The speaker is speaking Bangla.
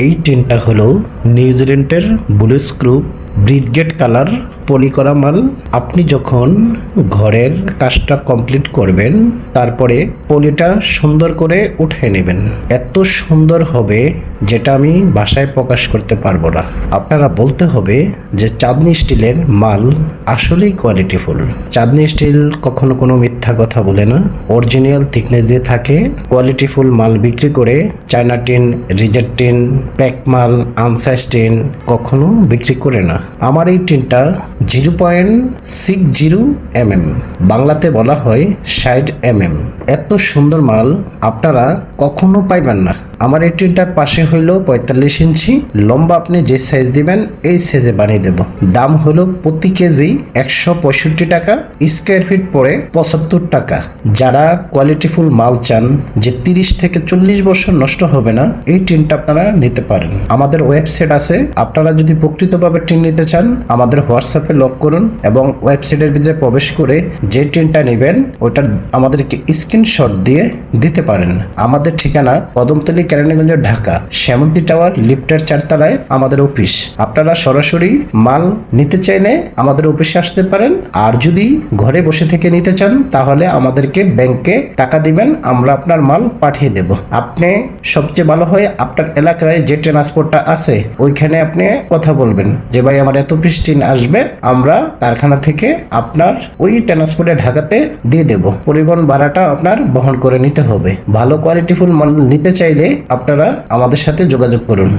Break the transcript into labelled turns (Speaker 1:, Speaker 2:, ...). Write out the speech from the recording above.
Speaker 1: এই ট্রেনটা হলো নিউজিল্যান্ডের ব্লু স্ক্রুপ ব্রিডগেট কালার পলি করা মাল, আপনি যখন ঘরের কাজটা কমপ্লিট করবেন, তারপরে পলিটা সুন্দর করে উঠে নেবেন। এত সুন্দর হবে যেটা আমি বাসায় প্রকাশ করতে পারব না। আপনারা বলতে হবে যে চাঁদনি স্টিলের মাল আসলেই কোয়ালিটিফুল চাঁদনি স্টিল কখনো কোনো মিথ্যা কথা বলে না। অরিজিনাল থিকনেস দিয়ে থাকে। কোয়ালিটিফুল মাল বিক্রি করে China tin reject tin pack মাল আনসাইজ টিন কখনো বিক্রি করে না। আমার এই টিনটা zero point six zero MM বাংলাতে বলা হয় ষাট এমএম এত সুন্দর মাল আপনারা কখনো পাইবেন না। আমার এই টিনটার পাশে হইল পঁয়তাল্লিশ ইঞ্চি। লম্বা আপনি যে সাইজ দিবেন, এই সাইজে বানিয়ে দেব। দাম হলো প্রতি কেজি একশো পঁয়ষট্টি টাকা স্কোয়ার ফিট পড়ে পঁচাত্তর টাকা। যারা কোয়ালিটিফুল মাল চান, যে তিরিশ থেকে চল্লিশ বছর নষ্ট হবে না, এই টিনটা আপনারা নিতে পারেন। আমাদের ওয়েবসাইট আছে। আপনারা যদি প্রকৃতভাবে টিন নিতে চান, আমাদের হোয়াটসঅ্যাপে লক করুন এবং ওয়েবসাইটের ভিতরে প্রবেশ করে যে টিনটা নেবেন ওইটার আমাদেরকে স্ক্রিনশট দিয়ে দিতে পারেন। আমাদের ঠিকানা কদমতলী কেরানীগঞ্জ ঢাকা, শ্যামন্তী টাওয়ার, লিফটের চারতলায় আমাদের অফিস। আপনারা সরাসরি মাল নিতে চাইলে আমাদের অফিসে আসতে পারেন। আর যদি ঘরে বসে থেকে নিতে চান, তাহলে আমাদেরকে ব্যাংকে টাকা দিবেন, আমরা আপনার মাল পাঠিয়ে দেব। আপনি সবচেয়ে ভালো হয় আপনার এলাকায় যে ট্রান্সপোর্টটা আছে, ওইখানে আপনি কথা বলবেন। যে ভাই, আমার এত পিস টিন আসবে, আমরা কারখানা থেকে আপনার ওই ট্রান্সপোর্টে ঢাকাতে দিয়ে দেব। পরিবহন ভাড়াটা আপনার বহন করে নিতে হবে। ভালো কোয়ালিটিফুল মাল নিতে চাইলে আপনারা আমাদের সাথে যোগাযোগ করুন।